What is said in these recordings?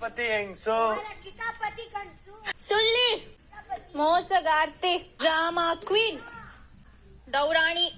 ಕಿತಾಪತಿ ಹೆಂಗ್ಸು? ಸುಳ್ಳಿ. ಮೋಸಗಾರ್ತಿ. Drama queen. ಡೌರಾಣಿ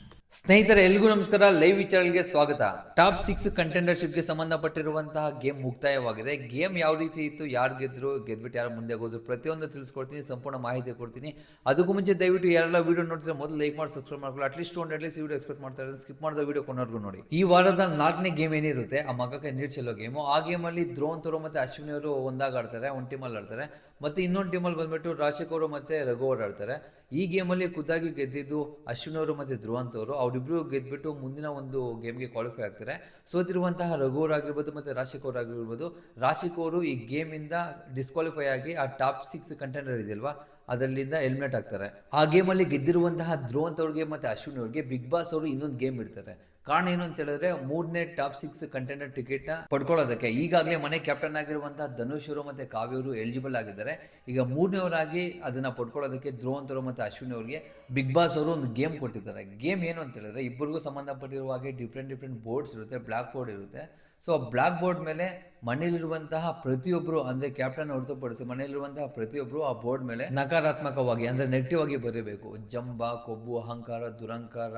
ಸ್ನೇಹಿತರೆ ಎಲ್ಗೂ ನಮಸ್ಕಾರ. Live ವಿಚಾರಗಳಿಗೆ ಸ್ವಾಗತ. ಟಾಪ್ ಸಿಕ್ಸ್ ಕಂಟೆಂಡರ್ಶಿಪ್ಗೆ ಸಂಬಂಧಪಟ್ಟಿರುವಂತಹ ಗೇಮ್ ಮುಕ್ತಾಯವಾಗಿದೆ. ಗೇಮ್ ಯಾವ ರೀತಿ ಇತ್ತು, ಯಾರು ಗೆದ್ರು, ಗೆದ್ಬಿಟ್ಟು ಯಾರು ಮುಂದೆ ಹೋದ್ರು, ಪ್ರತಿಯೊಂದು ತಿಳಿಸ್ಕೊಡ್ತೀನಿ, ಸಂಪೂರ್ಣ ಮಾಹಿತಿ ಕೊಡ್ತೀನಿ. ಅದಕ್ಕೂ ಮುಂಚೆ ದಯವಿಟ್ಟು ಯಾರೆಲ್ಲ ವಿಡಿಯೋ ನೋಡಿದ್ರೆ ಮೊದಲು ಲೈಕ್ ಮಾಡಿ ಸಬ್ಸ್ಕ್ರೈಬ್ ಮಾಡ್ಕೊಳ್ಳಿ. ಅಟ್ಲೀಸ್ಟ್ ಒಂದು ಅಟ್ಲೀಸ್ಟ್ ವಿಡಿಯೋ ಎಕ್ಸ್ಪೆಕ್ಟ್ ಮಾಡ್ತಾ ಇರೋದು. ಸ್ಕಿಪ್ ಮಾಡಿದ ವಿಡಿಯೋ ಕೊನೆವರೆಗೂ ನೋಡಿ. ಈ ವಾರದ ನಾಲ್ಕನೇ ಗೇಮ್ ಏನಿರುತ್ತೆ, ಆ ಮಗಕ್ಕೆ ನೀರು ಚೆಲ್ಲೋ ಗೇಮು ಆ ಗೇಮಲ್ಲಿ ದ್ರೋನ್ ತೋರು ಮತ್ತು ಅಶ್ವಿನಿ ಅವರು ಒಂದಾಗ ಆಡ್ತಾರೆ, ಒಂದು ಟೀಮಲ್ಲಿ ಆಡ್ತಾರೆ. ಮತ್ತು ಇನ್ನೊಂದು ಟೀಮಲ್ಲಿ ಬಂದ್ಬಿಟ್ಟು ರಾಶಿಕ್ ಅವರು ಮತ್ತು ರಘು ಅವರು ಆಡ್ತಾರೆ. ಈ ಗೇಮಲ್ಲಿ ಖುದ್ದಾಗಿ ಗೆದ್ದಿದ್ದು ಅಶ್ವಿನಿ ಅವರು ಮತ್ತು ಧ್ರುವಂತ್ ಅವರು ಅವರಿಬ್ರು ಗೆದ್ದುಬಿಟ್ಟು ಮುಂದಿನ ಒಂದು ಗೇಮ್ಗೆ ಕ್ವಾಲಿಫೈ ಆಗ್ತಾರೆ. ಸೋತಿರುವಂತಹ ರಘು ಅವ್ರು ಆಗಿರ್ಬೋದು ಮತ್ತು ರಾಶಿಕ್ ಕೌರ್ ಆಗಿರ್ಬೋದು ರಾಶಿಕ್ ಅವರು ಈ ಗೇಮಿಂದ ಡಿಸ್ಕ್ವಾಲಿಫೈ ಆಗಿ ಆ ಟಾಪ್ ಸಿಕ್ಸ್ ಕಂಟೆಂಡರ್ ಇದೆಯಲ್ವಾ? ಅದರಲ್ಲಿಂದ ಎಲಿಮಿನೇಟ್ ಆಗ್ತಾರೆ. ಆ ಗೇಮಲ್ಲಿ ಗೆದ್ದಿರುವಂತಹ ಧ್ರುವಂತ್ ಅವ್ರಿಗೆ ಮತ್ತು ಅಶ್ವಿನ್ ಅವ್ರಿಗೆ ಬಿಗ್ ಬಾಸ್ ಅವರು ಇನ್ನೊಂದು ಗೇಮ್ ಇಡ್ತಾರೆ. ಕಾರಣ ಏನು ಅಂತ ಹೇಳಿದ್ರೆ ಮೂರನೇ ಟಾಪ್ ಸಿಕ್ಸ್ ಕಂಟೆಂಡರ್ ಟಿಕೆಟ್ನ ಪಡ್ಕೊಳ್ಳೋದಕ್ಕೆ. ಈಗಾಗಲೇ ಮನೆ ಕ್ಯಾಪ್ಟನ್ ಆಗಿರುವಂತಹ ಧನುಷ್ ಅವರು ಮತ್ತು ಕಾವ್ಯ ಅವರು ಎಲಿಜಿಬಲ್ ಆಗಿದ್ದಾರೆ. ಈಗ ಮೂರನೇವರಾಗಿ ಅದನ್ನ ಪಡ್ಕೊಳ್ಳೋದಕ್ಕೆ ಧ್ರುವಂತರು ಮತ್ತು ಅಶ್ವಿನಿ ಅವರಿಗೆ ಬಿಗ್ ಬಾಸ್ ಅವರು ಒಂದು ಗೇಮ್ ಕೊಟ್ಟಿದ್ದಾರೆ. ಗೇಮ್ ಏನು ಅಂತ ಹೇಳಿದ್ರೆ ಇಬ್ಬರಿಗೂ ಸಂಬಂಧಪಟ್ಟಿರುವ ಹಾಗೆ ಡಿಫ್ರೆಂಟ್ ಡಿಫ್ರೆಂಟ್ ಬೋರ್ಡ್ಸ್ ಇರುತ್ತೆ ಬ್ಲ್ಯಾಕ್ ಬೋರ್ಡ್ ಇರುತ್ತೆ. ಸೊ ಬ್ಲ್ಯಾಕ್ ಬೋರ್ಡ್ ಮೇಲೆ ಮನೆಯಲ್ಲಿರುವಂತಹ ಪ್ರತಿಯೊಬ್ಬರು ಅಂದರೆ ಕ್ಯಾಪ್ಟನ್ ಹೊರತುಪಡಿಸಿ ಮನೆಯಲ್ಲಿರುವಂತಹ ಪ್ರತಿಯೊಬ್ಬರು ಆ ಬೋರ್ಡ್ ಮೇಲೆ ನಕಾರಾತ್ಮಕವಾಗಿ ಅಂದರೆ ನೆಗೆಟಿವ್ ಆಗಿ ಬರೀಬೇಕು. ಜಂಬ, ಕೊಬ್ಬು, ಅಹಂಕಾರ, ದುರಂಕಾರ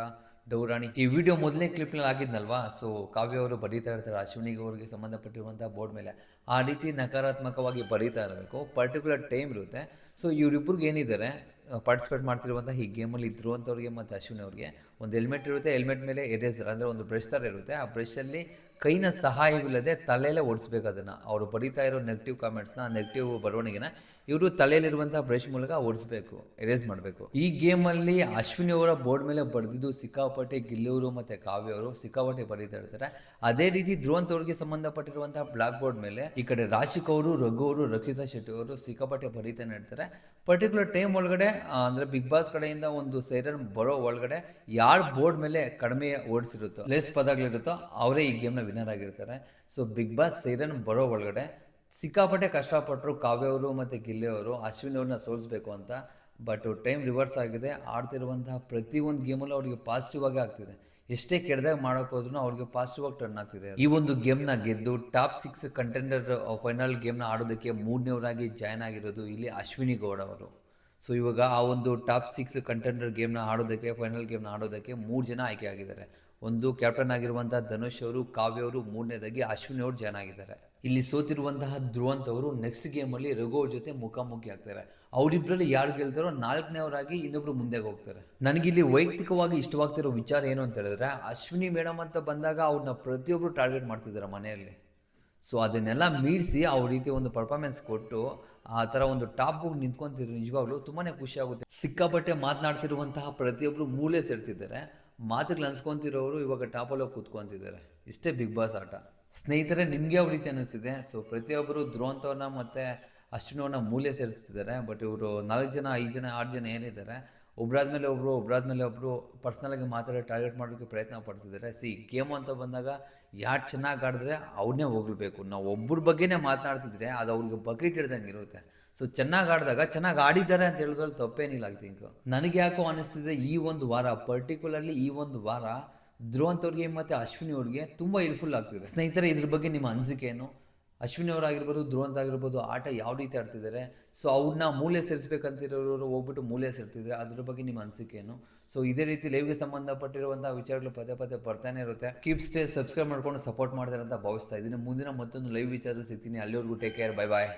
ಡೌರಾಣಿ ಈ ವಿಡಿಯೋ ಮೊದಲನೇ ಕ್ಲಿಪ್ನಲ್ಲಿ ಆಗಿದ್ನಲ್ವಾ? ಸೊ ಕಾವ್ಯ ಅವರು ಬರೀತಾ ಇರ್ತಾರೆ, ಅಶ್ವಿನಿಗೆ ಅವ್ರಿಗೆ ಸಂಬಂಧಪಟ್ಟಿರುವಂಥ ಬೋರ್ಡ್ ಮೇಲೆ. ಆ ರೀತಿ ನಕಾರಾತ್ಮಕವಾಗಿ ಬರೀತಾ ಇರಬೇಕು. ಪರ್ಟಿಕ್ಯುಲರ್ ಟೈಮ್ ಇರುತ್ತೆ. ಸೊ ಇವರಿಬ್ಬರಿಗೆ ಏನಿದ್ದಾರೆ? ಪಾರ್ಟಿಸಿಪೇಟ್ ಮಾಡ್ತಿರುವಂಥ ಈ ಗೇಮಲ್ಲಿ ಇದ್ರು ಅಂತವ್ರಿಗೆ ಮತ್ತು ಅಶ್ವಿನಿ ಅವ್ರಿಗೆ. ಒಂದು ಹೆಲ್ಮೆಟ್ ಇರುತ್ತೆ ಹೆಲ್ಮೆಟ್ ಮೇಲೆ ಎರೇಸರ್ ಅಂದರೆ ಒಂದು ಬ್ರಷ್ ಥರ ಇರುತ್ತೆ. ಆ ಬ್ರಷಲ್ಲಿ ಕೈನ ಸಹಾಯವಿಲ್ಲದೆ ತಲೆಯಲ್ಲೇ ಓಡಿಸ್ಬೇಕು ಅದನ್ನು. ಅವರು ಬರೀತಾ ಇರೋ ನೆಗೆಟಿವ್ ಕಾಮೆಂಟ್ಸ್ನ ನೆಗೆಟಿವ್ ಬರವಣಿಗೆನ ಇವರು ತಲೆಯಲ್ಲಿರುವಂಥ ಬ್ರಷ್ ಮೂಲಕ ಓಡಿಸ್ಬೇಕು ಎರೇಸ್ ಮಾಡಬೇಕು. ಈ ಗೇಮಲ್ಲಿ ಅಶ್ವಿನಿ ಅವರ ಬೋರ್ಡ್ ಮೇಲೆ ಬರೆದಿದ್ದು ಸಿಕ್ಕಾಪಟ್ಟೆ ಗಿಲ್ಲೂರು ಮತ್ತು ಕಾವ್ಯ ಅವರು ಸಿಕ್ಕಾಪಟ್ಟೆ ಬರೀತಾ ಇರ್ತಾರೆ. ಅದೇ ರೀತಿ ಧ್ರುವಂತ್ ಸಂಬಂಧಪಟ್ಟಿರುವಂಥ ಬ್ಲಾಕ್ ಬೋರ್ಡ್ ಮೇಲೆ ಈ ಕಡೆ ರಾಶಿಕ್ ಅವರು, ರಘು ಅವರು, ರಕ್ಷಿತಾ ಶೆಟ್ಟಿ ಅವರು ಸಿಕ್ಕಾಪಟ್ಟೆ ಬರೀತಾನೆ ಇರ್ತಾರೆ. ಪರ್ಟಿಕ್ಯುಲರ್ ಟೈಮ್ ಒಳಗಡೆ ಅಂದ್ರೆ ಬಿಗ್ ಬಾಸ್ ಕಡೆಯಿಂದ ಒಂದು ಸೈರನ್ ಬರೋ ಒಳಗಡೆ ಯಾರ ಬೋರ್ಡ್ ಮೇಲೆ ಕಡಿಮೆ ಓಡಿಸಿರುತ್ತೋ ಲೆಸ್ ಪದಗಳಿರುತ್ತೋ ಅವರೇ ಈ ಗೇಮ್ನ ವಿನ್ನರ್ ಆಗಿರ್ತಾರೆ. ಸೊ ಬಿಗ್ ಬಾಸ್ ಸೈರನ್ ಬರೋ ಒಳಗಡೆ ಸಿಕ್ಕಾಪಟ್ಟೆ ಕಷ್ಟಪಟ್ಟರು ಕಾವ್ಯ ಅವರು ಮತ್ತು ಗಿಲ್ಲೆಯವರು ಅಶ್ವಿನಿ ಅವ್ರನ್ನ ಸೋಲಿಸ್ಬೇಕು ಅಂತ. ಬಟ್ ಟೈಮ್ ರಿವರ್ಸ್ ಆಗಿದೆ. ಆಡ್ತಿರುವಂತಹ ಪ್ರತಿಯೊಂದು ಗೇಮಲ್ಲೂ ಅವರಿಗೆ ಪಾಸಿಟಿವ್ ಆಗಿ ಆಗ್ತಿದೆ. ಎಷ್ಟೇ ಕೆಡ್ದಾಗ ಮಾಡೋಕೆ ಹೋದ್ರು ಅವ್ರಿಗೆ ಪಾಸಿಟಿವ್ ಆಗಿ ಟರ್ನ್ ಆಗ್ತಿದೆ. ಈ ಒಂದು ಗೇಮ್ನ ಗೆದ್ದು ಟಾಪ್ ಸಿಕ್ಸ್ ಕಂಟೆಂಡರ್ ಫೈನಲ್ ಗೇಮ್ನ ಆಡೋದಕ್ಕೆ ಮೂರನೇವರಾಗಿ ಜಾಯ್ನ್ ಆಗಿರೋದು ಇಲ್ಲಿ ಅಶ್ವಿನಿ ಗೌಡ ಅವರು. ಸೊ ಇವಾಗ ಆ ಒಂದು ಟಾಪ್ ಸಿಕ್ಸ್ ಕಂಟೆಂಡರ್ ಗೇಮ್ನ ಆಡೋದಕ್ಕೆ ಫೈನಲ್ ಗೇಮ್ನ ಆಡೋದಕ್ಕೆ ಮೂರು ಜನ ಆಯ್ಕೆ ಆಗಿದ್ದಾರೆ. ಒಂದು ಕ್ಯಾಪ್ಟನ್ ಆಗಿರುವಂತಹ ಧನುಷ್ ಅವರು, ಕಾವ್ಯ ಅವರು, ಮೂರನೇದಾಗಿ ಅಶ್ವಿನಿ ಅವರು ಜಾಯ್ನ್ ಆಗಿದ್ದಾರೆ. ಇಲ್ಲಿ ಸೋತಿರುವಂತಹ ಧ್ರುವಂತ್ ಅವರು ನೆಕ್ಸ್ಟ್ ಗೇಮಲ್ಲಿ ರಘು ಅವ್ರ ಜೊತೆ ಮುಖಾಮುಖಿ ಆಗ್ತಾರೆ. ಅವರಿಬ್ಬರಲ್ಲಿ ಯಾರು ಗೆಲ್ತಾರೋ ನಾಲ್ಕನೇವರಾಗಿ ಇನ್ನೊಬ್ರು ಮುಂದೆ ಹೋಗ್ತಾರೆ. ನನಗಿಲ್ಲಿ ವೈಯಕ್ತಿಕವಾಗಿ ಇಷ್ಟವಾಗ್ತಿರೋ ವಿಚಾರ ಏನು ಅಂತ ಹೇಳಿದ್ರೆ, ಅಶ್ವಿನಿ ಮೇಡಮ್ ಅಂತ ಬಂದಾಗ ಅವ್ರನ್ನ ಪ್ರತಿಯೊಬ್ಬರು ಟಾರ್ಗೆಟ್ ಮಾಡ್ತಿದ್ದಾರೆ ಮನೆಯಲ್ಲಿ. ಸೊ ಅದನ್ನೆಲ್ಲ ಮೀರಿಸಿ ಅವ್ರ ರೀತಿ ಒಂದು ಪರ್ಫಾರ್ಮೆನ್ಸ್ ಕೊಟ್ಟು ಆ ಥರ ಒಂದು ಟಾಪ್ ನಿಂತ್ಕೊಂತಿದ್ರು, ನಿಜವಾಗ್ಲೂ ತುಂಬಾ ಖುಷಿ ಆಗುತ್ತೆ. ಸಿಕ್ಕಾಪಟ್ಟೆ ಮಾತನಾಡ್ತಿರುವಂತಹ ಪ್ರತಿಯೊಬ್ಬರು ಮೂಲೆ ಸೇರ್ತಿದ್ದಾರೆ ಮಾತುಗಳು ಅನ್ಸ್ಕೊಂತಿರೋರು ಇವಾಗ ಟಾಪಲ್ಲಿ ಹೋಗಿ ಕೂತ್ಕೊಂತಿದ್ದಾರೆ. ಇಷ್ಟೇ ಬಿಗ್ ಬಾಸ್ ಆಟ. ಸ್ನೇಹಿತರೆ, ನಿಮಗೆ ಯಾವ ರೀತಿ ಅನ್ನಿಸ್ತಿದೆ? ಸೊ ಪ್ರತಿಯೊಬ್ಬರು ಧ್ರುವಂತವ್ರನ್ನ ಮತ್ತು ಅಶ್ವಿನವ್ರನ್ನ ಮೂಲೆ ಸೇರಿಸ್ತಿದ್ದಾರೆ ಬಟ್ ಇವರು ನಾಲ್ಕು ಜನ, ಐದು ಜನ, ಆರು ಜನ ಏನಿದ್ದಾರೆ ಒಬ್ರಾದ್ಮೇಲೆ ಒಬ್ಬರು ಒಬ್ರಾದ್ಮೇಲೆ ಒಬ್ಬರು ಪರ್ಸ್ನಲಾಗಿ ಮಾತಾಡಿ ಟಾರ್ಗೆಟ್ ಮಾಡೋಕ್ಕೆ ಪ್ರಯತ್ನ ಪಡ್ತಿದ್ದಾರೆ ಸಿ ಗೇಮ್ ಅಂತ ಬಂದಾಗ ಯಾರು ಚೆನ್ನಾಗಿ ಆಡಿದ್ರೆ ಅವ್ರನ್ನೇ ಹೋಗಬೇಕು ನಾವು ಒಬ್ಬರ ಬಗ್ಗೆನೇ ಮಾತನಾಡ್ತಿದ್ರೆ ಅದು ಅವ್ರಿಗೆ ಬಕೆಟ್ ಹಿಡ್ದಂಗೆ ಇರುತ್ತೆ. ಸೊ ಚೆನ್ನಾಗಿ ಆಡಿದಾಗ, ಚೆನ್ನಾಗಿ ಆಡಿದ್ದಾರೆ ಅಂತ ಹೇಳೋದ್ರಲ್ಲಿ ತಪ್ಪೇನಿಲ್ಲ ಐ ಥಿಂಕ್ ನನಗೆ ಯಾಕೋ ಅನಿಸ್ತಿದೆ, ಈ ಒಂದು ವಾರ ಪರ್ಟಿಕ್ಯುಲರ್ಲಿ ಈ ಒಂದು ವಾರ ಧ್ರುವಂತವ್ರಿಗೆ ಮತ್ತು ಅಶ್ವಿನಿ ಅವ್ರಿಗೆ ತುಂಬ ಹೆಲ್ಪ್ಫುಲ್ ಆಗ್ತಿದೆ. ಸ್ನೇಹಿತರೆ, ಇದ್ರ ಬಗ್ಗೆ ನಿಮ್ಮ ಅನಿಸಿಕೆ ಏನು? ಅಶ್ವಿನಿ ಅವರಾಗಿರ್ಬೋದು ಧ್ರುವಂತ ಆಗಿರ್ಬೋದು, ಆಟ ಯಾವ ರೀತಿ ಆಡ್ತಿದ್ದಾರೆ? ಸೊ ಅವ್ರನ್ನ ಮೂಲೆ ಸೇರಿಸ್ಬೇಕಂತಿರೋರು ಹೋಗ್ಬಿಟ್ಟು ಮೂಲೆ ಸೇರ್ತಿದ್ದಾರೆ ಅದ್ರ ಬಗ್ಗೆ ನಿಮ್ಮ ಅನಿಸಿಕೆ ಏನು ಸೊ ಇದೇ ರೀತಿ ಲೈವ್ಗೆ ಸಂಬಂಧಪಟ್ಟಿರುವಂಥ ವಿಚಾರಗಳು ಪದೇ ಪದೇ ಬರ್ತಾನೆ ಇರುತ್ತೆ. ಕೀಪ್ ಸ್ಟೇ ಸಬ್ಸ್ಕ್ರೈಬ್ ಮಾಡ್ಕೊಂಡು ಸಪೋರ್ಟ್ ಮಾಡ್ತಾರೆ ಅಂತ ಭಾವಿಸ್ತಾ ಇದ್ದೀನಿ. ಮುಂದಿನ ಮತ್ತೊಂದು ಲೈವ್ ವಿಚಾರದಲ್ಲಿ ಸಿಗ್ತೀನಿ. ಅಲ್ಲಿವರೆಗೂ ಟೇಕ್ ಕೇರ್ ಬೈ ಬಾಯ್